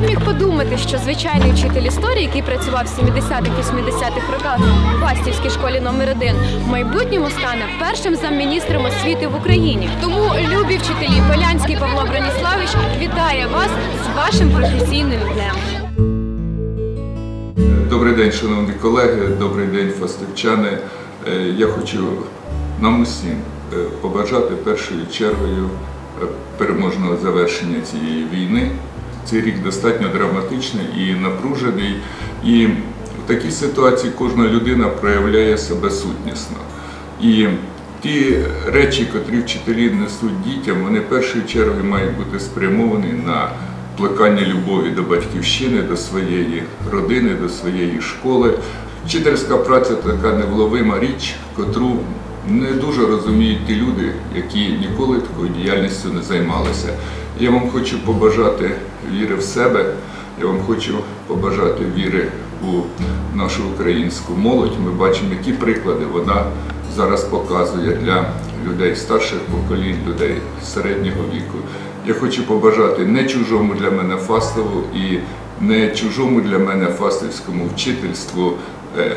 б міг подумати, що звичайний вчитель історії, який працював в 70-х-80-х роках в Фастівській школі номер 1 в майбутньому стане першим замміністром освіти в Україні. Тому, любі вчителі, Полянський Павло Броніславич вітає вас з вашим професійним днем. Добрий день, шановні колеги, добрий день, фастівчани. Е, Я хочу нам усім е, побажати першою чергою е, переможного завершення цієї війни. Цей рік достатньо драматичний і напружений. І в такій ситуації кожна людина проявляє себе сутнісно. І ті речі, котрі вчителі несуть дітям, вони першою чергою мають бути спрямовані на плекання любові до батьківщини, до своєї родини, до своєї школи. Вчительська праця така невловима річ, котру не дуже розуміють ті люди, які ніколи такою діяльністю не займалися. Я вам хочу побажати віри в себе, я вам хочу побажати віри у нашу українську молодь. Ми бачимо, які приклади вона зараз показує для людей старших поколінь, людей середнього віку. Я хочу побажати не чужому для мене фастову і не чужому для мене фастівському вчительству е,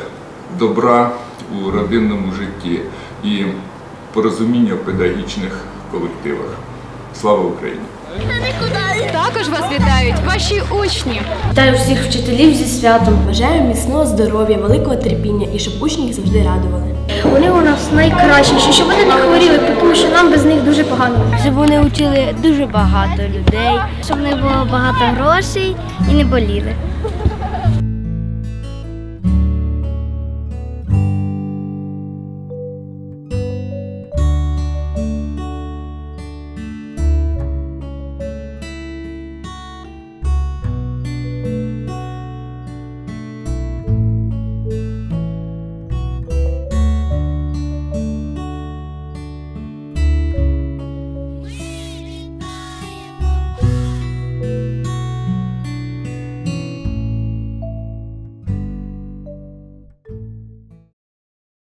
добра у родинному житті і порозуміння в педагогічних колективах. Слава Україні! Також вас вітають ваші учні. Вітаю всіх вчителів зі святом. Бажаю міцного здоров'я, великого терпіння і щоб учні їх завжди радували. Вони у нас найкращі, щоб вони не хворіли, тому що нам без них дуже погано. щоб вони вчили дуже багато людей, щоб в них було багато грошей і не боліли.